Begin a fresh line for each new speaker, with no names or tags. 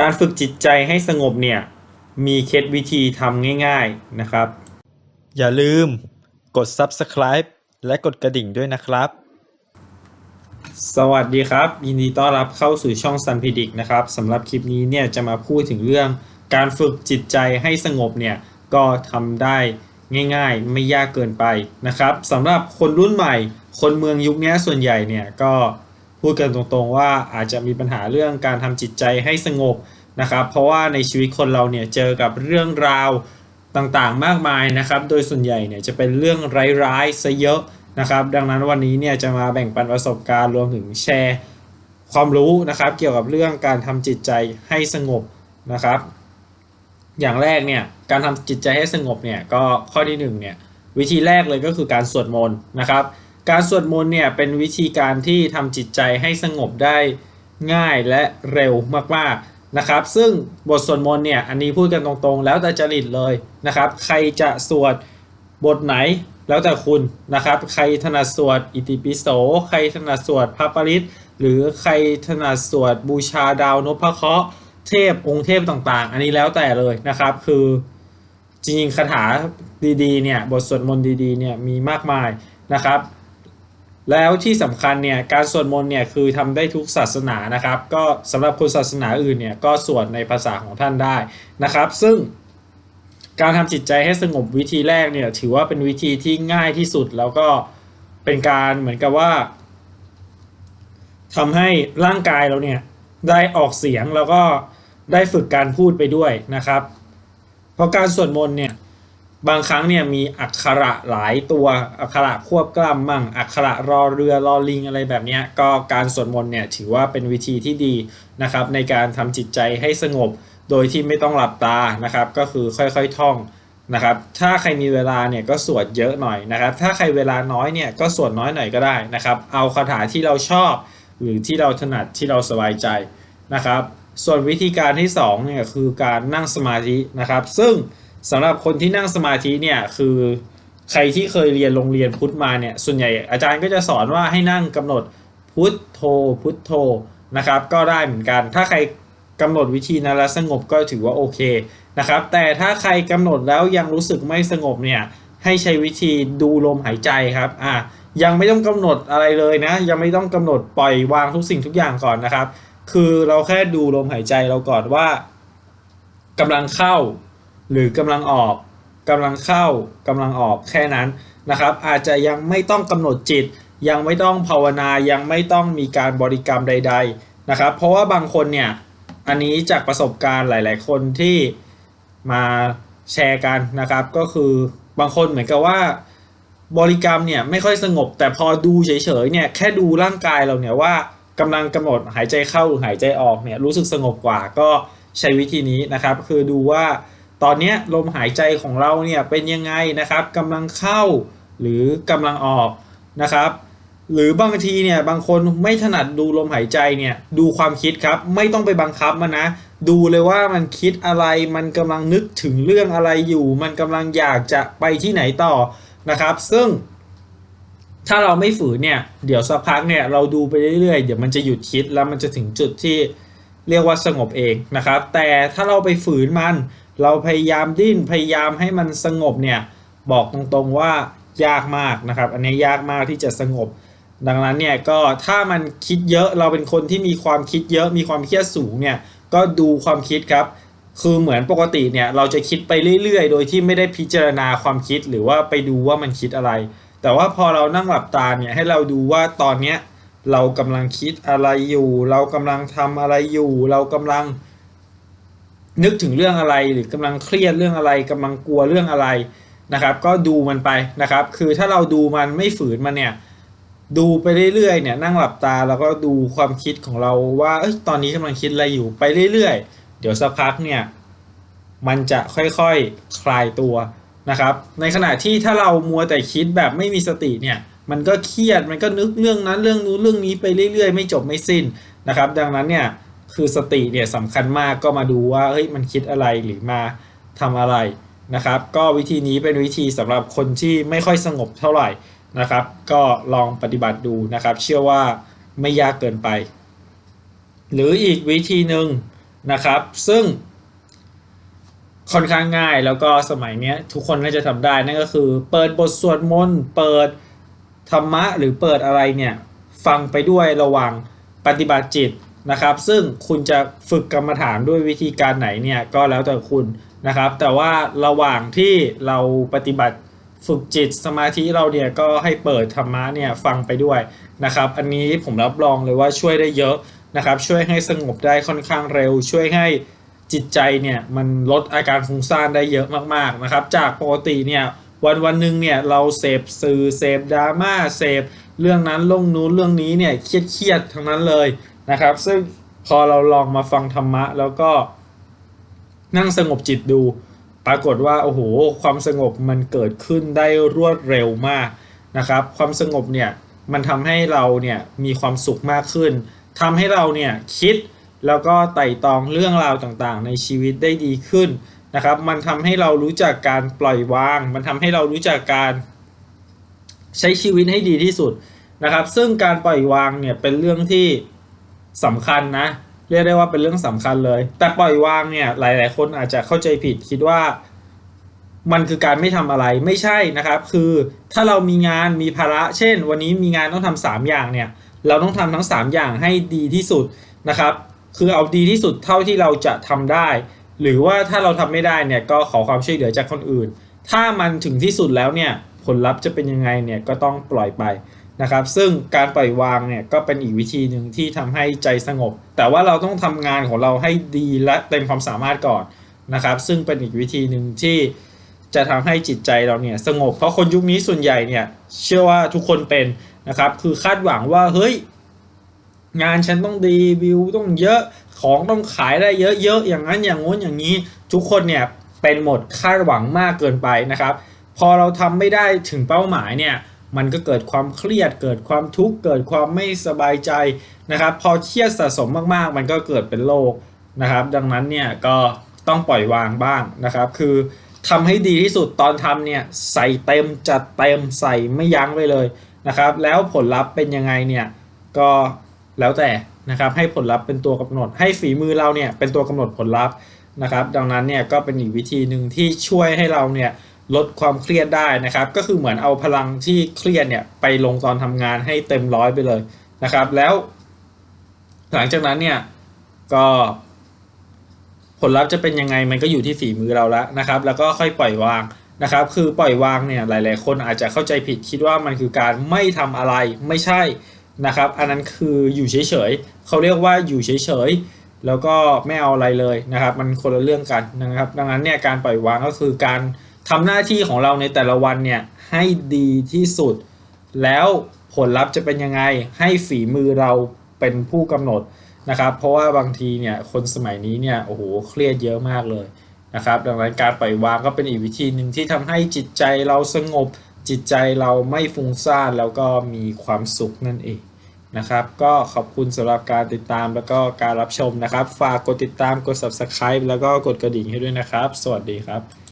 การฝึกจิตใจให้สงบเนี่ยมีเคล็ดวิธีทำง่าย ๆนะครับ
อย่าลืมกด Subscribe และกดกระดิ่งด้วยนะครับ
สวัสดีครับ ยินดีต้อนรับเข้าสู่ช่อง Sun p e d i c นะครับสำหรับคลิปนี้เนี่ยจะมาพูดถึงเรื่องการฝึกจิตใจให้สงบเนี่ยก็ทำได้ง่าย ๆ ไม่ยากเกินไปนะครับสำหรับคนรุ่นใหม่ คนเมืองยุคนี้ส่วนใหญ่เนี่ยก็ พูดกันตรงๆว่าอาจจะมีปัญหาเรื่องการทำจิตใจให้สงบนะครับ เพราะว่าในชีวิตคนเราเนี่ยเจอกับเรื่องราวต่างๆมากมายนะครับ โดยส่วนใหญ่เนี่ยจะเป็นเรื่องร้ายๆซะเยอะนะครับ ดังนั้นวันนี้เนี่ยจะมาแบ่งปันประสบการณ์รวมถึงแชร์ความรู้นะครับ เกี่ยวกับเรื่องการทำจิตใจให้สงบนะครับ อย่างแรกเนี่ยการทำจิตใจให้สงบเนี่ยก็ข้อที่หนึ่งเนี่ยวิธีแรกเลยก็คือการสวดมนต์นะครับ การสวดมนต์เนี่ยเป็นวิธีการที่ทำจิตใจให้สงบได้ง่ายและเร็วมากๆนะครับ ซึ่งบทสวดมนต์เนี่ยอันนี้พูดกันตรงๆ แล้วแต่จริตเลยนะครับ ใครจะสวดบทไหนแล้วแต่คุณนะครับ ใครถนัดสวดอิติปิโส ใครถนัดสวดพระปริตหรือใครถนัดสวดบูชาดาวนพเคราะห์เทพองค์เทพต่างๆ อันนี้แล้วแต่เลยนะครับ คือจริงๆคาถาดีๆเนี่ยบทสวดมนต์ดีๆเนี่ยมีมากมายนะครับ แล้วที่สำคัญเนี่ยการสวดมนต์เนี่ยคือทำได้ทุกศาสนานะครับ ก็สำหรับคนศาสนาอื่นเนี่ยก็สวดในภาษาของท่านได้นะครับ ซึ่งการทำจิตใจให้สงบวิธีแรกเนี่ยถือว่าเป็นวิธีที่ง่ายที่สุดแล้วก็เป็นการเหมือนกับว่าทำให้ร่างกายเราเนี่ยได้ออกเสียงแล้วก็ได้ฝึกการพูดไปด้วยนะครับ เพราะการสวดมนต์เนี่ย บางครั้งเนี่ยมีอักขระหลายตัวอักขระควบกล้ำมั่งอักขระรอเรือรอลิงอะไรแบบนี้ก็การสวดมนต์เนี่ยถือว่าเป็นวิธีที่ดีนะครับ ในการทำจิตใจให้สงบโดยที่ไม่ต้องหลับตานะครับ ก็คือค่อยๆท่องนะครับ ถ้าใครมีเวลาเนี่ยก็สวดเยอะหน่อยนะครับ ถ้าใครเวลาน้อยเนี่ยก็สวดน้อยหน่อยก็ได้นะครับ เอาคาถาที่เราชอบ หรือที่เราถนัดที่เราสบายใจนะครับ ส่วนวิธีการที่2เนี่ยคือการนั่งสมาธินะครับ ซึ่ง สำหรับคนที่นั่งสมาธิเนี่ยคือใครที่เคยเรียนโรงเรียนพุทธมาเนี่ยส่วนใหญ่อาจารย์ก็จะสอนว่าให้นั่งกำหนดพุทโธพุทโธนะครับก็ได้เหมือนกัน ถ้าใครกำหนดวิธีนั้นแล้วสงบก็ถือว่าโอเคนะครับแต่ถ้าใครกำหนดแล้วยังรู้สึกไม่สงบเนี่ยให้ใช้วิธีดูลมหายใจครับอะยังไม่ต้องกำหนดอะไรเลยนะ ยังไม่ต้องกำหนดปล่อยวางทุกสิ่งทุกอย่างก่อนนะครับ คือเราแค่ดูลมหายใจเราก่อนว่ากำลังเข้า หรือกำลังออกกำลังเข้ากำลังออกแค่นั้นนะครับ อาจจะยังไม่ต้องกำหนดจิต ยังไม่ต้องภาวนายังไม่ต้องมีการบริกรรมใด ๆนะครับ เพราะว่าบางคนเนี่ยอันนี้จากประสบการณ์หลาย ๆ คนที่มาแชร์กันนะครับ ก็คือบางคนเหมือนกับว่าบริกรรมเนี่ยไม่ค่อยสงบ แต่พอดูเฉยๆเนี่ยแค่ดูร่างกายเราเนี่ยว่ากำลังกำหนดหายใจเข้าหรือหายใจออกเนี่ยรู้สึกสงบกว่าก็ใช้วิธีนี้นะครับ คือดูว่า ตอนนี้ลมหายใจของเราเนี่ยเป็นยังไงนะครับกำลังเข้าหรือกำลังออกนะครับหรือบางทีเนี่ยบางคนไม่ถนัดดูลมหายใจเนี่ยดูความคิดครับไม่ต้องไปบังคับมันนะ ดูเลยว่ามันคิดอะไรมันกำลังนึกถึงเรื่องอะไรอยู่ มันกำลังอยากจะไปที่ไหนต่อนะครับ ซึ่ง ถ้าเราไม่ฝืนเนี่ยเดี๋ยวสักพักเนี่ยเราดูไปเรื่อยๆ เดี๋ยวมันจะหยุดคิดแล้วมันจะถึงจุดที่เรียกว่าสงบเองนะครับ แต่ถ้าเราไปฝืนมัน เราพยายามดิ้นพยายามให้มันสงบเนี่ยบอกตรงๆว่ายากมากนะครับ อันนี้ยากมากที่จะสงบ ดังนั้นเนี่ยก็ถ้ามันคิดเยอะเราเป็นคนที่มีความคิดเยอะมีความเครียดสูงเนี่ยก็ดูความคิดครับ คือเหมือนปกติเนี่ยเราจะคิดไปเรื่อยๆ โดยที่ไม่ได้พิจารณาความคิดหรือว่าไปดูว่ามันคิดอะไร แต่ว่าพอเรานั่งหลับตาเนี่ยให้เราดูว่าตอนเนี้ยเรากำลังคิดอะไรอยู่ เรากำลังทำอะไรอยู่ เรากำลัง นึกถึงเรื่องอะไรหรือกำลังเครียดเรื่องอะไรกำลังกลัวเรื่องอะไรนะครับ ก็ดูมันไปนะครับ คือถ้าเราดูมันไม่ฝืนมันเนี่ยดูไปเรื่อยๆเนี่ยนั่งหลับตาแล้วก็ดูความคิดของเราว่าเอ้ยตอนนี้กำลังคิดอะไรอยู่ไปเรื่อยๆ เดี๋ยวสักพักเนี่ยมันจะค่อยๆคลายตัวนะครับ ในขณะที่ถ้าเรามัวแต่คิดแบบไม่มีสติเนี่ยมันก็เครียดมันก็นึกเรื่องนั้นเรื่องนู้นเรื่องนี้ไปเรื่อยๆ ไม่จบไม่สิ้นนะครับ ดังนั้นเนี่ย คือสติเนี่ยสำคัญมากก็มาดูว่าเฮ้ยมันคิดอะไรหรือมาทำอะไรนะครับ ก็วิธีนี้เป็นวิธีสำหรับคนที่ไม่ค่อยสงบเท่าไหร่นะครับ ก็ลองปฏิบัติดูนะครับ เชื่อว่าไม่ยากเกินไป หรืออีกวิธีหนึ่งนะครับ ซึ่งค่อนข้างง่ายแล้วก็สมัยนี้ทุกคนน่าจะทำได้นั่นก็คือ เปิดบทสวดมนต์เปิดธรรมะหรือเปิดอะไรเนี่ย ฟังไปด้วยระว่างปฏิบัติจิต นะครับ ซึ่งคุณจะฝึกกรรมฐานด้วยวิธีการไหนเนี่ยก็แล้วแต่คุณนะครับ แต่ว่าระหว่างที่เราปฏิบัติฝึกจิตสมาธิเราเนี่ยก็ให้เปิดธรรมะเนี่ยฟังไปด้วยนะครับ อันนี้ผมรับรองเลยว่าช่วยได้เยอะนะครับ ช่วยให้สงบได้ค่อนข้างเร็ว ช่วยให้จิตใจเนี่ยมันลดอาการฟุ้งซ่านได้เยอะมากๆนะครับ จากปกติเนี่ยวันวันหนึ่งเนี่ยเราเสพสื่อเสพดราม่าเสพเรื่องนั้นเรื่องนู้นเรื่องนี้เนี่ยเครียดๆทั้งนั้นเลย นะครับ ซึ่งพอเราลองมาฟังธรรมะ แล้วก็นั่งสงบจิตดู ปรากฏว่าโอ้โหความสงบมันเกิดขึ้นได้รวดเร็วมากนะครับ ความสงบเนี่ยมันทำให้เราเนี่ยมีความสุขมากขึ้นทำให้เราเนี่ยคิดแล้วก็ไต่ตองเรื่องราวต่างๆ ในชีวิตได้ดีขึ้นนะครับ มันทำให้เรารู้จักการปล่อยวาง มันทำให้เรารู้จักการใช้ชีวิตให้ดีที่สุดนะครับ ซึ่งการปล่อยวางเนี่ยเป็นเรื่องที่ สำคัญนะ เรียกได้ว่าเป็นเรื่องสำคัญเลย แต่ปล่อยวางเนี่ยหลาย ๆ คนอาจจะเข้าใจผิดคิดว่า มันคือการไม่ทำอะไรไม่ใช่นะครับ คือถ้าเรามีงานมีภาระ เช่น วันนี้มีงานต้องทำสามอย่างเนี่ย เราต้องทำทั้งสามอย่างให้ดีที่สุดนะครับ คือเอาดีที่สุดเท่าที่เราจะทำได้ หรือว่าถ้าเราทำไม่ได้เนี่ยก็ขอความช่วยเหลือจากคนอื่น ถ้ามันถึงที่สุดแล้วเนี่ยผลลัพธ์จะเป็นยังไงเนี่ยก็ต้องปล่อยไป นะครับ ซึ่งการปล่อยวางเนี่ยก็เป็นอีกวิธีหนึ่งที่ทำให้ใจสงบ แต่ว่าเราต้องทำงานของเราให้ดีและเต็มความสามารถก่อนนะครับ ซึ่งเป็นอีกวิธีหนึ่งที่จะทำให้จิตใจเราเนี่ยสงบ เพราะคนยุคนี้ส่วนใหญ่เนี่ยเชื่อว่าทุกคนเป็นนะครับ คือคาดหวังว่าเฮ้ยงานฉันต้องดีวิวต้องเยอะของต้องขายได้เยอะๆอย่างนั้นอย่างงู้นอย่างนี้ ทุกคนเนี่ยเป็นหมดคาดหวังมากเกินไปนะครับ พอเราทำไม่ได้ถึงเป้าหมายเนี่ย มันก็เกิดความเครียด เกิดความทุกข์ เกิดความไม่สบายใจนะครับ พอเครียดสะสมมากๆ มันก็เกิดเป็นโรคนะครับ ดังนั้นเนี่ยก็ต้องปล่อยวางบ้างนะครับ คือทำให้ดีที่สุดตอนทำเนี่ยใส่เต็มจัดเต็มใส่ไม่ยั้งไปเลยนะครับ แล้วผลลัพธ์เป็นยังไงเนี่ยก็แล้วแต่นะครับให้ผลลัพธ์เป็นตัวกำหนด ให้ฝีมือเราเนี่ยเป็นตัวกำหนดผลลัพธ์นะครับ ดังนั้นเนี่ยก็เป็นอีกวิธีหนึ่งที่ช่วยให้เราเนี่ย ลดความเครียดได้นะครับ ก็คือเหมือนเอาพลังที่เครียดเนี่ยไปลงตอนทำงานให้เต็มร้อยไปเลยนะครับ แล้ว หลังจากนั้นเนี่ยก็ผลลัพธ์จะเป็นยังไงมันก็อยู่ที่ฝีมือเราแล้วนะครับ แล้วก็ค่อยปล่อยวางนะครับ คือปล่อยวางเนี่ยหลาย ๆ คนอาจจะเข้าใจผิดคิดว่ามันคือการไม่ทำอะไรไม่ใช่นะครับ อันนั้นคืออยู่เฉย ๆเขาเรียกว่าอยู่เฉย ๆ แล้วก็ไม่เอาอะไรเลยนะครับ มันคนละเรื่องกันนะครับ ดังนั้นเนี่ยการปล่อยวางก็คือการ ทำหน้าที่ของเราในแต่ละวันเนี่ยให้ดีที่สุด แล้วผลลัพธ์จะเป็นยังไงให้ฝีมือเราเป็นผู้กำหนดนะครับ เพราะว่าบางทีเนี่ยคนสมัยนี้เนี่ยโอ้โหเครียดเยอะมากเลยนะครับ ดังนั้นการปล่อยวางก็เป็นอีกวิธีหนึ่งที่ทำให้จิตใจเราสงบ จิตใจเราไม่ฟุ้งซ่านแล้วก็มีความสุขนั่นเองนะครับ ก็ขอบคุณสำหรับการติดตามแล้วก็การรับชมนะครับ ฝากกดติดตามกด subscribe แล้วก็กดกระดิ่งให้ด้วยนะครับ สวัสดีครับ